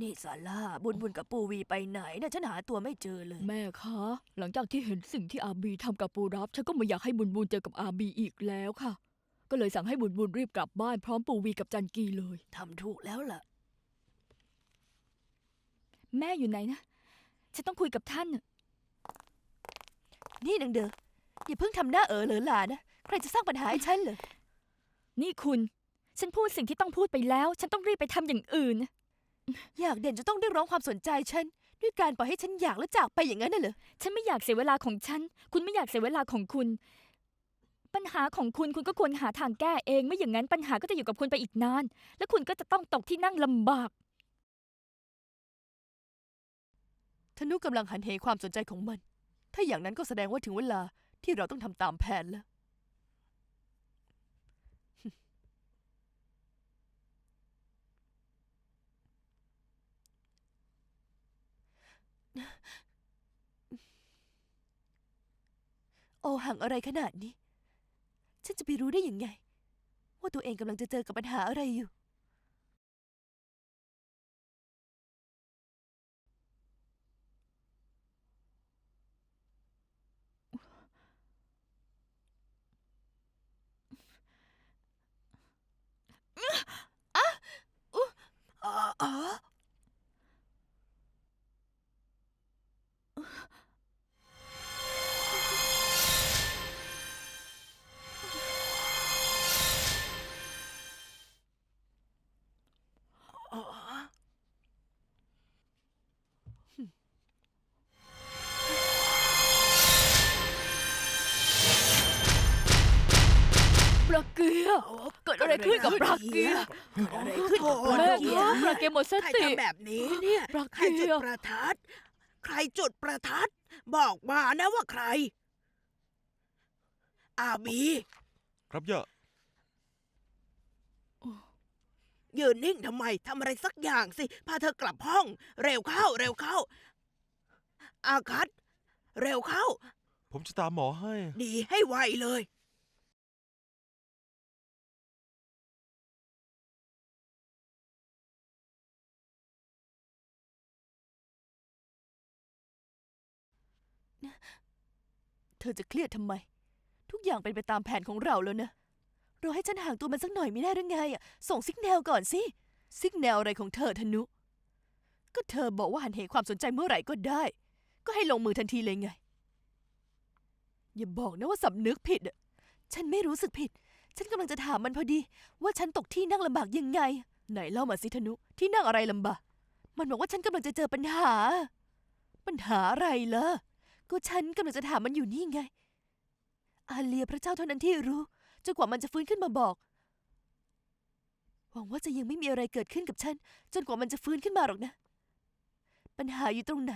นี่ซาร่าบุญบุญกับปูวีไปไหนนะฉันหาตัวไม่เจอเลย แม่คะ หลังจากที่เห็นสิ่งที่อาบีทำกับปูรับฉันก็ไม่อยากให้บุญบุญเจอกับอาบีอีกแล้วค่ะ ก็เลยสั่งให้บุญบุญรีบกลับบ้านพร้อมปูวีกับจันกีเลย ทำถูกแล้วล่ะ แม่อยู่ไหนนะ ฉันต้องคุยกับท่านน่ะนี่นางเดออย่าเพิ่งทำหน้าเออเหลอหลานะ ใครจะสร้างปัญหาให้ฉันเหรอนี่คุณ ฉันพูดสิ่งที่ต้องพูดไปแล้ว ฉันต้องรีบไปทำอย่างอื่น อยากเด่นจะต้องเรียกร้องความสนใจฉัน ด้วยการปล่อยให้ฉันอยากแล้วจากไปอย่างนั้นน่ะเหรอฉันไม่อยากเสียเวลาของฉัน คุณไม่อยากเสียเวลาของคุณ ปัญหาของคุณคุณก็ควรหาทางแก้เอง ไม่อย่างนั้นปัญหาก็จะอยู่กับคุณไปอีกนาน และคุณก็จะต้องตกที่นั่งลำบาก ธนุกำลังหันเหความสนใจของมัน ถ้าอย่างนั้นก็แสดงว่าถึงเวลาที่เราต้องทำตามแผนแล้ว โอหังอะไรขนาดนี้ ฉันจะไปรู้ได้ยังไง ว่าตัวเองกำลังจะเจอกับปัญหาอะไรอยู่ ลาเกียร์เกิดอะไรขึ้นกับปลาเกียร์เกิดอะไรขึ้นกับปแม่ลาเกียคะร์ปลาเกียร์หมดสใครติ ทำแบบนี้เนี่ยปลาใครเกีจุดยร์ประทัด ใครจุดประทัด บอกมานะว่าใคร อาบีครับย่ายืนนิ่งทำไมทำอะไรสักอย่างสิ พาเธอกลับห้อง เร็วเข้า เร็วเข้า อาคัตเร็วเข้า ผมจะตามหมอให้ ดีให้ไวเลย เธอจะเครียดทำไม ทุกอย่างเป็นไปตามแผนของเราแล้วนะเราให้ฉันห่างตัวมันสักหน่อยไม่ได้หรือไงอะส่งซิกแนลก่อนสิซิกแนลอะไรของเธอธนุ ก็เธอบอกว่าหันเหความสนใจเมื่อไหร่ก็ได้ ก็ให้ลงมือทันทีเลยไง อย่าบอกนะว่าสำนึกผิดอะฉันไม่รู้สึกผิด ฉันกำลังจะถามมันพอดี ว่าฉันตกที่นั่งลำบากยังไง ไหนเล่ามาสิธนุที่นั่งอะไรลำบากมันบอกว่าฉันกำลังจะเจอปัญหา ปัญหาอะไรล่ะ ก็ฉันกำลังจะถามมันอยู่นี่ไง อาเลียพระเจ้าเท่านั้นที่รู้จนกว่ามันจะฟื้นขึ้นมาบอก หวังว่าจะยังไม่มีอะไรเกิดขึ้นกับฉัน จนกว่ามันจะฟื้นขึ้นมาหรอกนะ ปัญหาอยู่ตรงไหน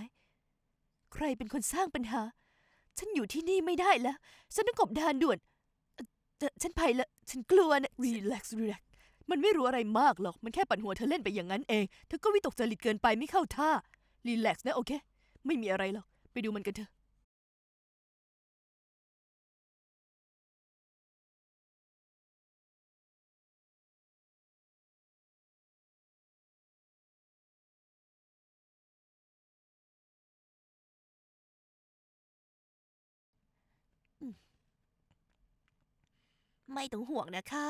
ใครเป็นคนสร้างปัญหา ฉันอยู่ที่นี่ไม่ได้แล้ว ฉันต้องกบดานด่วนเอ่ฉันไปละ ฉันกลัวนะรีแลกซ์รีแลกมันไม่รู้อะไรมากหรอก มันแค่ปั่นหัวเธอเล่นไปอย่างนั้นเอง เธอก็วิตกจริตเกินไปไม่เข้าท่ารีแลกซ์นะโอเค ไม่มีอะไรหรอก ไปดูมันกันเถอะ ไม่ต้องห่วงนะคะ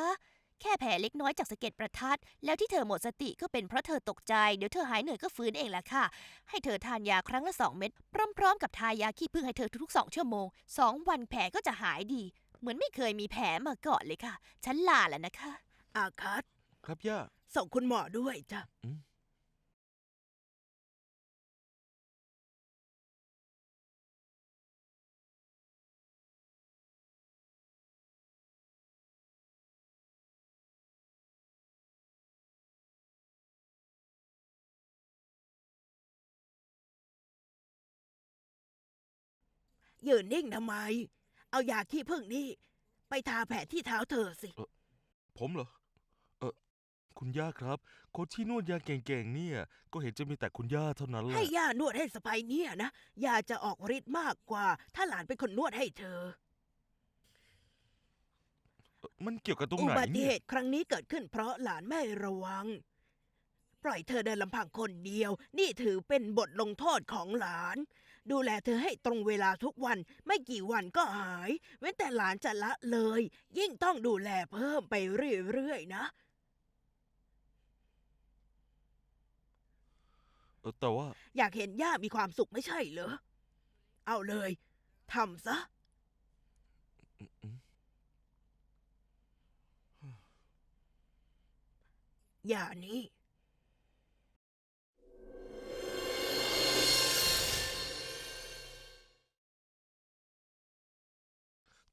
แค่แผลเล็กน้อยจากสะเก็ดประทัด แล้วที่เธอหมดสติก็เป็นเพราะเธอตกใจ เดี๋ยวเธอหายเหนื่อยก็ฟื้นเองแหละค่ะ ให้เธอทานยาครั้งละสองเม็ดพร้อมๆ กับทายาขี้ผึ้งให้เธอทุกๆสองชั่วโมงสองวันแผลก็จะหายดี เหมือนไม่เคยมีแผลมาก่อนเลยค่ะ ฉันลาแล้วนะคะ อาคัตครับย่า ส่งคุณหมอด้วยจ้ะ อืม ยืนนิ่งทำไม เอายาขี้ผึ้งนี่ ไปทาแผลที่เท้าเธอสิ ผมเหรอ เออคุณย่าครับ คนที่นวดยาเก่งๆเนี่ย ก็เห็นจะมีแต่คุณย่าเท่านั้นแหให้ละย่านวดให้สะพายเนี่ยนะยาจะออกฤทธิ์มากกว่า ถ้าหลานเป็นคนนวดให้เธอ มันเกี่ยวกับตรงอุไหนบัติเนี่เหยตุครั้งนี้เกิดขึ้นเพราะหลานไม่ระวัง ปล่อยเธอเดินลำพังคนเดียว นี่ถือเป็นบทลงโทษของหลาน ดูแลเธอให้ตรงเวลาทุกวันไม่กี่วันก็หาย เว้นแต่หลานจะละเลย ยิ่งต้องดูแลเพิ่มไปเรื่อยๆนะ เออแต่ว่า อยากเห็นย่ามีความสุขไม่ใช่เหรอ เอาเลยทำซะ อย่านี้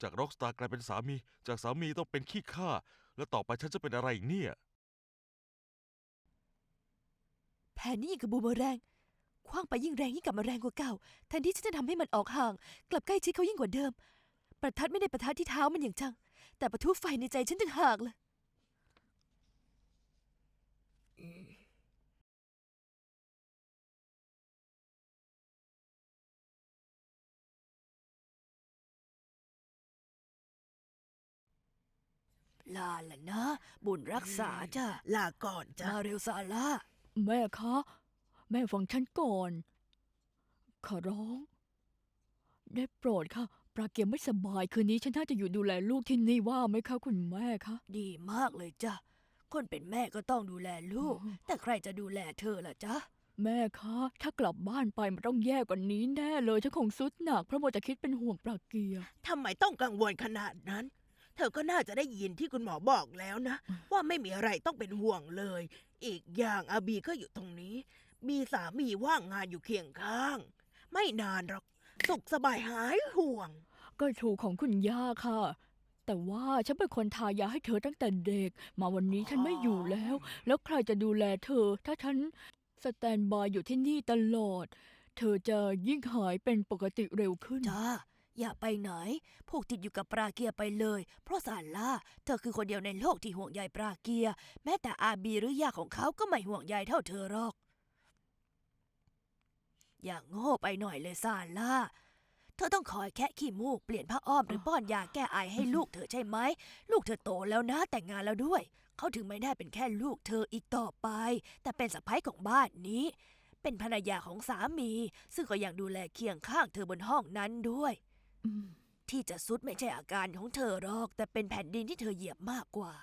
จากร็อกสตาร์กลายเป็นสามี จากสามีต้องเป็นขี้ข้าแล้วต่อไปฉันจะเป็นอะไรอีกเนี่ย แผนนี้ยิ่งกับบูมเมอแรงคว้างไปยิ่งแรงยิ่งกลับมาแรงกว่าเก่าแทนที่ฉันจะทำให้มันออกห่าง กลับใกล้ชิดเขายิ่งกว่าเดิม ประทัดไม่ได้ประทัดที่เท้ามันอย่างจัง แต่ประทุไฟในใจฉันต่างหากเลย ลาละนะ บุญรักษาจ้ะลาก่อนจ้ะมาเร็วซาร่าแม่คะ แม่ฟังฉันก่อน ขอร้อง ได้โปรดค่ะ ปลาเกียมไม่สบายคืนนี้ฉันน่าจะอยู่ดูแลลูกที่นี่ว่าไหมคะคุณแม่คะ ดีมากเลยจ้ะ คนเป็นแม่ก็ต้องดูแลลูกอืมแต่ใครจะดูแลเธอล่ะจ๊ะ แม่คะ ถ้ากลับบ้านไปมันต้องแย่กว่านี้แน่เลยฉันคงสุดหนักเพราะมัวแต่คิดเป็นห่วงปลาเกียร์ทำไมต้องกังวลขนาดนั้น เธอก็น่าจะได้ยินที่คุณหมอบอกแล้วนะ ว่าไม่มีอะไรต้องเป็นห่วงเลย อีกอย่างอาบีก็อยู่ตรงนี้ มีสามีว่างงานอยู่เคียงข้าง ไม่นานหรอก สุขสบายหายห่วง ก็ถูกของคุณย่าค่ะ แต่ว่าฉันเป็นคนทายาให้เธอตั้งแต่เด็ก มาวันนี้ฉันไม่อยู่แล้ว แล้วใครจะดูแลเธอ ถ้าฉันสแตนบายอยู่ที่นี่ตลอด เธอจะยิ่งหายเป็นปกติเร็วขึ้นจ้า อย่าไปไหนผูกติดอยู่กับปราเกียร์ไปเลย เพราะซาร่าเธอคือคนเดียวในโลกที่ห่วงใยปราเกียร์แม้แต่อาบีหรือย่าของเขาก็ไม่ห่วงใยเท่าเธอหรอก อย่าโง่ไปหน่อยเลยซาร่าเธอต้องคอยแคะขี้มูกเปลี่ยนผ้าอ้อมหรือป้อนยาแก้ไอให้ลูกเธอใช่ไหม ลูกเธอโตแล้วนะแต่งงานแล้วด้วย เขาถึงไม่ได้เป็นแค่ลูกเธออีกต่อไป แต่เป็นสะใภ้ของบ้านนี้ เป็นภรรยาของสามี ซึ่งก็ยังดูแลเคียงข้างเธอบนห้องนั้นด้วย ที่จะสุดไม่ใช่อาการของเธอหรอก แต่เป็นแผ่นดินที่เธอเหยียบมากกว่า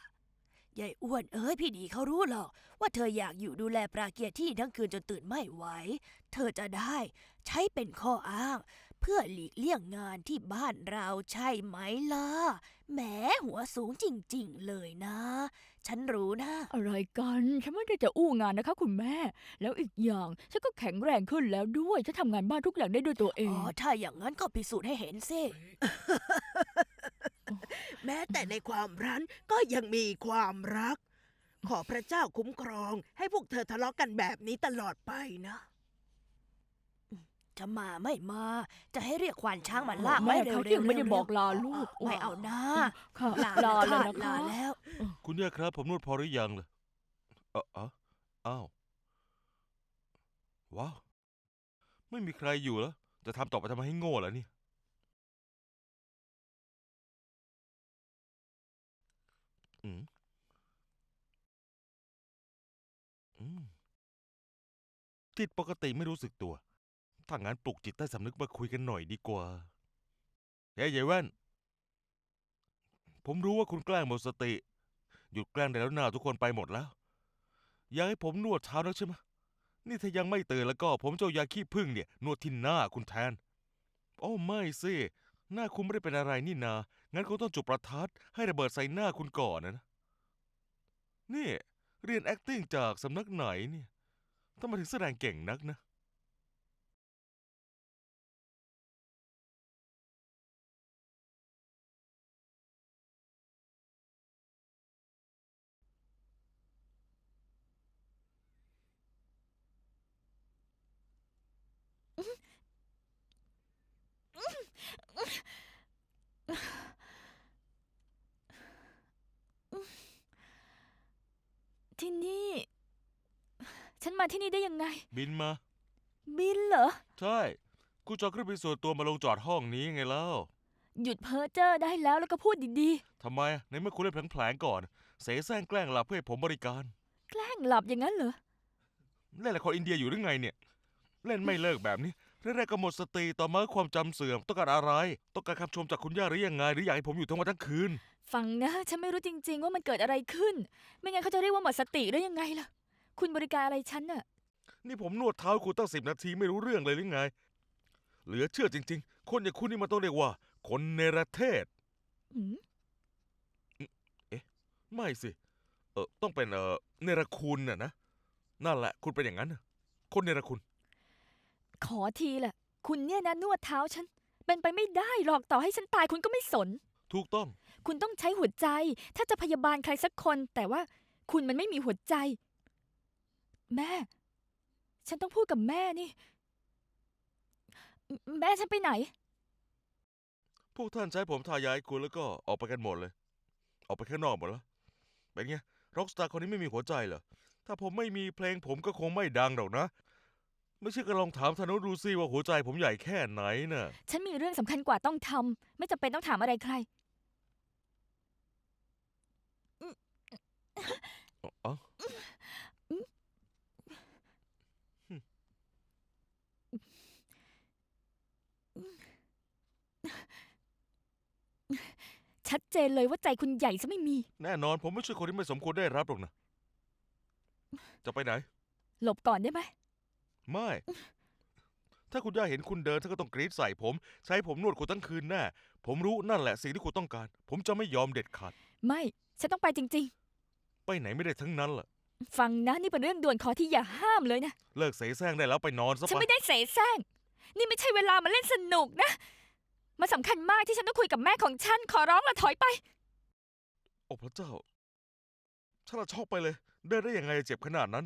ยายอ้วนเอ้ยพี่ดีเขารู้หรอก ว่าเธออยากอยู่ดูแลปราเกียรที่ทั้งคืนจนตื่นไม่ไหว เธอจะได้ ใช้เป็นข้ออ้าง เพื่อหลีกเลี่ยงงานที่บ้านเราใช่ไหมล่ะแหมหัวสูงจริง ๆ เลยนะ ฉันรู้นะ อะไรกันฉันไม่ได้จะอู้งานนะคะ คุณแม่ แล้วอีกอย่างฉันก็แข็งแรงขึ้นแล้วด้วยฉันทำงานบ้านทุกอย่างได้ด้วยตัวเออ๋ง อ ถ้าอย่างนั้นก็พิสูจน์ให้เห็นสิ แม้แต่ในความรั้นก็ยังมีความรัก ขอพระเจ้าคุ้มครอง ให้พวกเธอทะเลาะกันแบบนี้ตลอดไปนะ จะมาไม่มา จะให้เรียกควานช้างมาลากแม่ไว้เร็คะวๆที่ยังไม่ได้เร็วๆบอกลาลูกไม่เอานะค่ะลาลาแล้แล้ววค่ะนะคะลาแล้ว คุณย่าครับ ผมนวดพอหรือยังเลยเออเอะอ้าวว้าวไม่มีใครอยู่แล้ว จะทำต่อไปทำไมให้โง่ล่ะเนี่ยอืมอืมจิตปกติไม่รู้สึกตัว ถ้างั้นปลุกจิตใต้สำนึกมาคุยกันหน่อยดีกว่าเฮ้ยยายแว่น ผมรู้ว่าคุณแกล้งหมดสติ หยุดแกล้งได้แล้วนาทุกคนไปหมดแล้ว อยากให้ผมนวดเช้านักใช่ไหมนี่ถ้ายังไม่ตื่นแล้วก็ ผมจะเอายาขี้ผึ้งเนี่ยนวดที่หน้าคุณแทน โอ้ไม่สิ หน้าคุณไม่ได้เป็นอะไรนี่นา งั้นคงต้องจุดประทัด ให้ระเบิดใส่หน้าคุณก่อนนะนะ นี่ เรียน acting จากสำนักไหนเนี่ยทำไมถึงแสดงเก่งนักนะ ที่นี่ ฉัน มาที่นี่ได้ยังไง บินมา บินเหรอ ใช่ กูจองเครื่องบินส่วนตัวมาลงจอดห้องนี้ไงแล้ว หยุดเพ้อเจ้อได้แล้วแล้วก็พูดดีทำไม ในเมื่อคุณเล่นแผลงๆก่อน เสแสร้งแกล้งหลับเพื่อให้ผมบริการ ๆ แกล้งหลับอย่างนั้นเหรอ เล่นละครอินเดียอยู่หรือไงเนี่ย เล่นไม่เลิกแบบนี้แรกๆก็หมดสติต่อมาก็ความจำเสื่อมต้องการอะไร ต้องการคำชมจากคุณย่าหรือยังไง หรืออยากให้ผมอยู่ทั้งวันทั้งคืน ฟังนะ ฉันไม่รู้จริง ๆ ว่ามันเกิดอะไรขึ้น ไม่งั้นเขาจะเรียกว่าหมดสติได้ยังไงล่ะ คุณบริการอะไรฉันน่ะ นี่ผมนวดเท้าคุณตั้งสิบนาทีไม่รู้เรื่องเลยหรือไง เหลือเชื่อจริง ๆ คนอย่างคุณนี่มันต้องเรียกว่า คนเนรเทศอืมไม่สิ เออต้องเป็นเออเนรคุณน่ะนะ นั่นแหละ คุณเป็นอย่างนั้นน่ะคนเนรคุณ ขอทีแหละ คุณเนี่ยนะนวดเท้าฉัน เป็นไปไม่ได้หรอกต่อให้ฉันตายคุณก็ไม่สน ถูกต้อง คุณต้องใช้หัวใจ ถ้าจะพยาบาลใครสักคน แต่ว่าคุณมันไม่มีหัวใจ แม่ ฉันต้องพูดกับแม่นี่ แม่ฉันไปไหน พวกท่านใช้ผมทายาให้คุณแล้วก็ออกไปกันหมดเลย ออกไปข้างนอกหมดแล้วเป็นไงร็อกสตาร์คนนี้ไม่มีหัวใจเหรอ ถ้าผมไม่มีเพลงผมก็คงไม่ดังหรอกนะ ไม่เชื่อก็ลองถามธนุดูซิว่าหัวใจผมใหญ่แค่ไหนน่ะ ฉันมีเรื่องสำคัญกว่าต้องทำไม่จำเป็นต้องถามอะไรใคร ชัดเจนเลยว่าใจคุณใหญ่ซะไม่มี แน่นอนผมไม่ใช่คนที่ไม่สมควรได้รับหรอกนะ จะไปไหน หลบก่อนได้ไหม ไม่ ถ้าคุณย่าเห็นคุณเดินท่านก็ต้องกรีดใส่ผม ใช้ผมนวดคุณทั้งคืนแน่ ผมรู้นั่นแหละสิ่งที่คุณต้องการ ผมจะไม่ยอมเด็ดขาด ไม่ ฉันต้องไปจริง ไปไหนไม่ได้ทั้งนั้นล่ะ ๆ ฟังนะนี่เป็นเรื่องด่วนขอที่อย่าห้ามเลยนะ เลิกเสแสร้งได้แล้วไปนอนซะฉันไป ไม่ได้เสแสร้ง นี่ไม่ใช่เวลามาเล่นสนุกนะ มันสำคัญมากที่ฉันต้องคุยกับแม่ของฉัน ขอร้องละถอยไป โอ้พระเจ้า ฉันละช็อกไปเลยเดินได้ยังไงเจ็บขนาดนั้น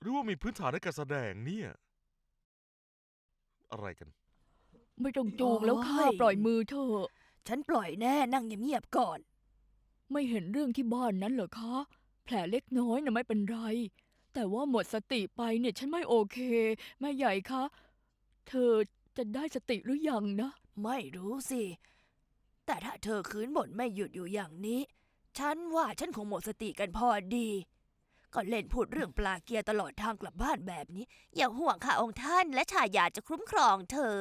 หรือว่ามีพื้นฐานในการแสดงเนี่ย อะไรกัน ไม่ต้องจูงแล้วค่ะโอ้ย ปล่อยมือเถอะฉันปล่อยแน่นั่งเงียบๆก่อน ไม่เห็นเรื่องที่บ้านนั้นเหรอคะ แผลเล็กน้อยนะไม่เป็นไร แต่ว่าหมดสติไปเนี่ยฉันไม่โอเค แม่ใหญ่คะ เธอ จะได้สติหรือยังนะ ไม่รู้สิ แต่ถ้าเธอคืนบ่นไม่หยุดอยู่อย่างนี้ ฉันว่าฉันคงหมดสติกันพอดี ก็เล่นพูดเรื่องปลาเกียร์ตลอดทางกลับบ้านแบบนี้ อย่าห่วงค่ะองค์ท่านและชายาจะคุ้มครองเธอ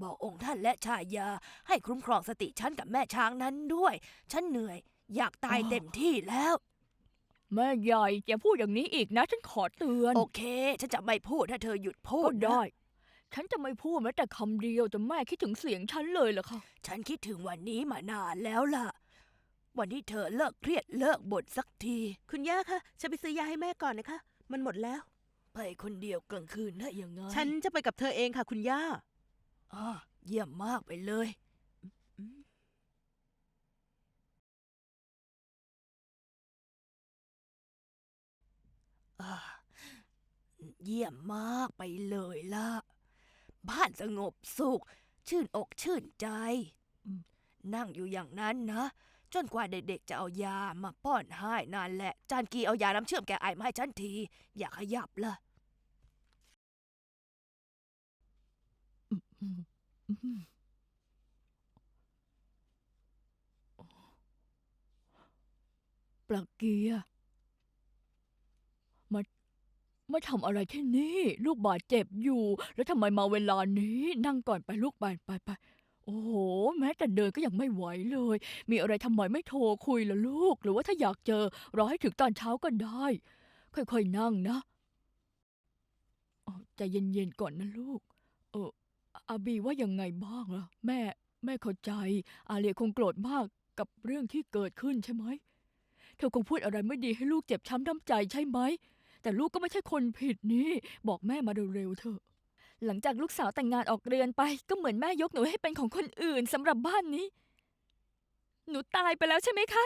บอกองค์ท่านและชายาให้คุ้มครองสติฉันกับแม่ช้างนั้นด้วย ฉันเหนื่อย อยากตายอ๋อเต็มที่แล้ว แม่ใหญ่อย่าพูดอย่างนี้อีกนะ ฉันขอเตือน โอเค ฉันจะไม่พูดถ้าเธอหยุดพูก็ดนะ ได้ ฉันจะไม่พูดแม้แต่คำเดียวแต่แม่คิดถึงเสียงฉันเลยเหรอคะ ฉันคิดถึงวันนี้มานานแล้วล่ะ วันที่เธอเลิกเครียดเลิกบ่นสักที คุณย่าคะฉันไปซื้อยาให้แม่ก่อนนะคะ มันหมดแล้ว ไปคนเดียวกลางคืนได้ยังไงฉันจะไปกับเธอเองค่ะ คุณย่า อ่าเยี่ยมมากไปเลย อ่า เยี่ยมมากไปเลยล่ะ บ้านสงบสุข ชื่นอกชื่นใจอืมนั่งอยู่อย่างนั้นนะ จนกว่าเด็กๆจะเอายามาป้อนให้นานแหละ จานกีเอายาน้ำเชื่อมแกไอมาให้ฉันที อย่าขยับล่ะปลักเกียร์มา มาทำอะไรที่นี่ ลูกบาดเจ็บอยู่ แล้วทำไมมาเวลานี้ นั่งก่อนไปลูกไปไปไปโอ้โห แม้แต่เดินก็ยังไม่ไหวเลย มีอะไรทำไมไม่โทรคุยล่ะลูก หรือว่าถ้าอยากเจอ รอให้ถึงตอนเช้าก็ได้ ค่อยๆนั่งนะใจเย็นๆก่อนนะลูก เอออาบีว่ายังไงบ้างล่ะ แม่ แม่เข้าใจ อาเลียคงโกรธมากกับเรื่องที่เกิดขึ้นใช่ไหมเธอคงพูดอะไรไม่ดีให้ลูกเจ็บช้ำน้ำใจใช่ไหม แต่ลูกก็ไม่ใช่คนผิดนี่ บอกแม่มาเร็วๆเถอะ หลังจากลูกสาวแต่งงานออกเรือนไป ก็เหมือนแม่ยกหนูให้เป็นของคนอื่นสำหรับบ้านนี้ หนูตายไปแล้วใช่ไหมคะ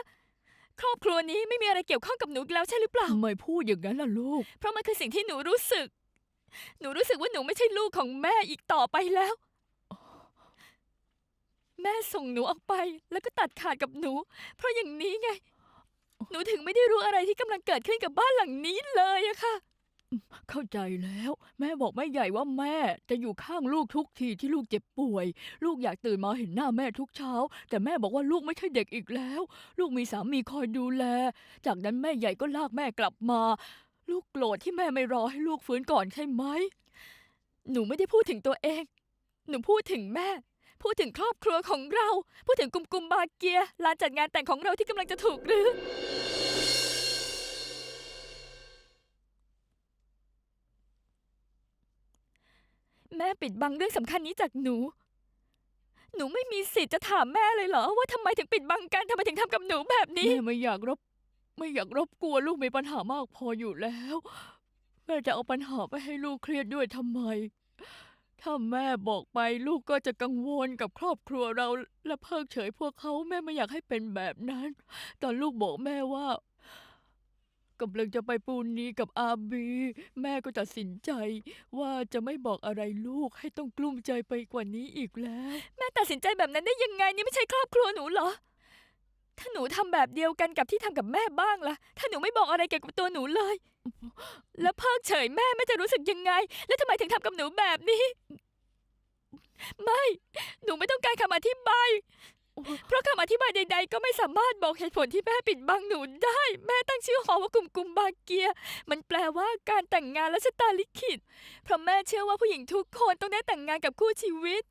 ครอบครัวนี้ไม่มีอะไรเกี่ยวข้องกับหนูอีกแล้วใช่หรือเปล่าไม่พูดอย่างนั้นล่ะลูก เพราะมันคือสิ่งที่หนูรู้สึก หนูรู้สึกว่าหนูไม่ใช่ลูกของแม่อีกต่อไปแล้ว แม่ส่งหนูออกไป แล้วก็ตัดขาดกับหนู เพราะอย่างนี้ไง หนูถึงไม่ได้รู้อะไรที่กำลังเกิดขึ้นกับบ้านหลังนี้เลยอะค่ะ เข้าใจแล้ว แม่บอกแม่ใหญ่ว่าแม่จะอยู่ข้างลูกทุกทีที่ลูกเจ็บป่วย ลูกอยากตื่นมาเห็นหน้าแม่ทุกเช้า แต่แม่บอกว่าลูกไม่ใช่เด็กอีกแล้ว ลูกมีสามีคอยดูแล จากนั้นแม่ใหญ่ก็ลากแม่กลับมา ลูกโกรธที่แม่ไม่รอให้ลูกฟื้นก่อนใช่ไหม หนูไม่ได้พูดถึงตัวเอง หนูพูดถึงแม่ พูดถึงครอบครัวของเรา พูดถึงกุมกุมบาเกียลานจัดงานแต่งของเราที่กำลังจะถูกรื้อแม่ปิดบังเรื่องสำคัญนี้จากหนู หนูไม่มีสิทธิ์จะถามแม่เลยเหรอ ว่าทำไมถึงปิดบังกันทำไมถึงทำกับหนูแบบนี้ แม่ไม่อยากรบ ไม่อยากรบกวนลูกมีปัญหามากพออยู่แล้ว แม่จะเอาปัญหาไปให้ลูกเครียดด้วยทำไม ถ้าแม่บอกไปลูกก็จะกังวลกับครอบครัวเราและเพิกเฉยพวกเขาแม่ไม่อยากให้เป็นแบบนั้น ตอนลูกบอกแม่ว่ากำลังจะไปปูนนีกับอาบี แม่ก็ตัดสินใจ ว่าจะไม่บอกอะไรลูกให้ต้องกลุ้มใจไปกว่านี้อีกแล้ว แม่ตัดสินใจแบบนั้นได้ยังไงนี่ไม่ใช่ครอบครัวหนูเหรอ ถ้าหนูทำแบบเดียวกันกับที่ทำกับแม่บ้างล่ะ ถ้าหนูไม่บอกอะไรเกี่ยวกับตัวหนูเลย แล้วเพิกเฉยแม่แม่จะรู้สึกยังไง แล้วทำไมถึงทำกับหนูแบบนี้ ไม่ หนูไม่ต้องการคำอธิบาย เพราะคำอธิบายใด ๆ ก็ไม่สามารถบอกเหตุผลที่แม่ปิดบังหนูได้ แม่ตั้งชื่อหอว่ากุมกุมบาเกีย มันแปลว่าการแต่งงานและชะตาลิขิต เพราะแม่เชื่อว่าผู้หญิงทุกคนต้องได้แต่งงานกับคู่ชีวิต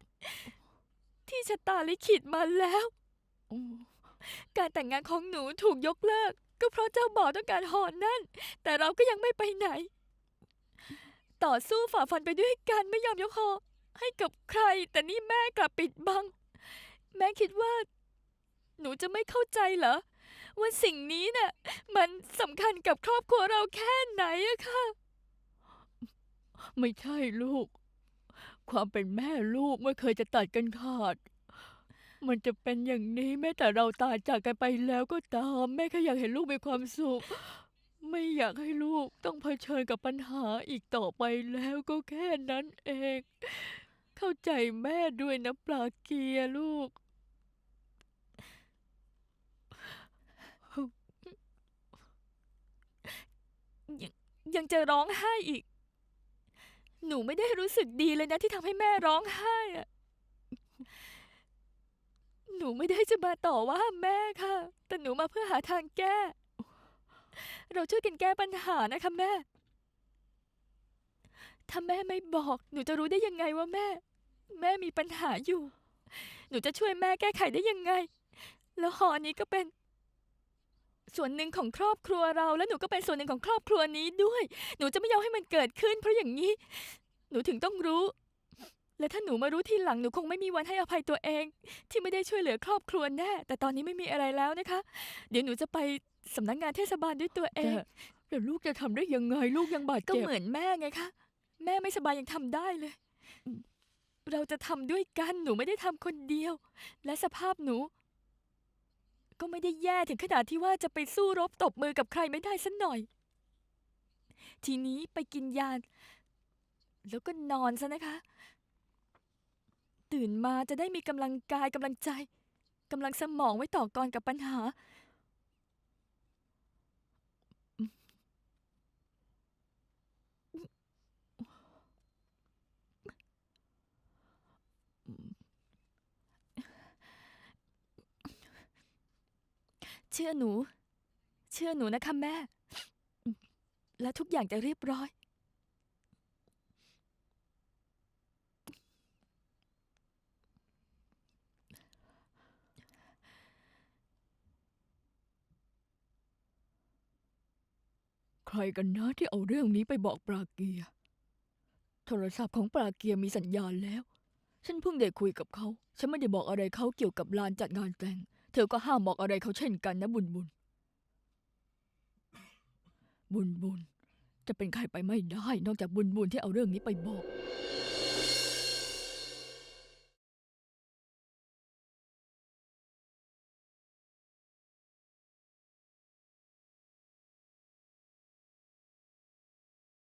ที่ชะตาลิขิตมาแล้ว การแต่งงานของหนูถูกยกเลิก ก็เพราะเจ้าบ่าวต้องการหอนนั่น แต่เราก็ยังไม่ไปไหน ต่อสู้ฝ่าฟันไปด้วยกันไม่ยอมยกคอให้กับใคร แต่นี่แม่กลับปิดบัง แม่คิดว่า หนูจะไม่เข้าใจเหรอ ว่าสิ่งนี้น่ะ มันสำคัญกับครอบครัวเราแค่ไหนอะค่ะ ไม่ใช่ลูก ความเป็นแม่ลูกไม่เคยจะตัดกันขาด มันจะเป็นอย่างนี้แม้แต่เราตายจากกันไปแล้วก็ตามแม่แค่อยากเห็นลูกมีความสุข ไม่อยากให้ลูกต้องเผชิญกับปัญหาอีกต่อไปแล้วก็แค่นั้นเอง เข้าใจแม่ด้วยนะปลาเกียร์ลูก ยังยังจะร้องไห้อีก หนูไม่ได้รู้สึกดีเลยนะที่ทำให้แม่ร้องไห้อะ หนูไม่ได้จะมาต่อว่าแม่ค่ะ แต่หนูมาเพื่อหาทางแก้ เราช่วยกันแก้ปัญหานะคะแม่ ถ้าแม่ไม่บอก หนูจะรู้ได้ยังไงว่าแม่ แม่มีปัญหาอยู่ หนูจะช่วยแม่แก้ไขได้ยังไง แล้วหอนี้ก็เป็น ส่วนหนึ่งของครอบครัวเรา และหนูก็เป็นส่วนหนึ่งของครอบครัวนี้ด้วย หนูจะไม่ยอมให้มันเกิดขึ้น เพราะอย่างนี้ หนูถึงต้องรู้ และถ้าหนูมารู้ทีหลังหนูคงไม่มีวันให้อภัยตัวเอง ที่ไม่ได้ช่วยเหลือครอบครัวแน่ แต่ตอนนี้ไม่มีอะไรแล้วนะคะ เดี๋ยวหนูจะไปสำนักงานเทศบาลด้วยตัวเองแต่ลูกจะทำได้ยังไงลูกยังบาดเจ็บก็เหมือนแม่ไงคะแม่ไม่สบายยังทำได้เลย เราจะทำด้วยกันหนูไม่ได้ทำคนเดียว และสภาพหนู ก็ไม่ได้แย่ถึงขนาดที่ว่าจะไปสู้รบตบมือกับใครไม่ได้สักหน่อย ทีนี้ไปกินยาแล้วก็นอนซะนะคะ ตื่นมาจะได้มีกำลังกายกำลังใจกำลังสมองไว้ต่อกรกับปัญหา เชื่อหนู เชื่อหนูนะคะแม่ และทุกอย่างจะเรียบร้อย ครกันนะที่เอาเรื่องนี้ไปบอกปราเกียร์โทรศัพท์ของปราเกียร์มีสัญญาณแล้ว ฉันเพิ่งได้คุยกับเขา ฉันไม่ได้บอกอะไรเขาเกี่ยวกับลานจัดงานแต่ง เธอก็ห้ามบอกอะไรเขาเช่นกันนะบุญบุญ บุญบุญ จะเป็นใครไปไม่ได้ นอกจากบุญบุญที่เอาเรื่องนี้ไปบอก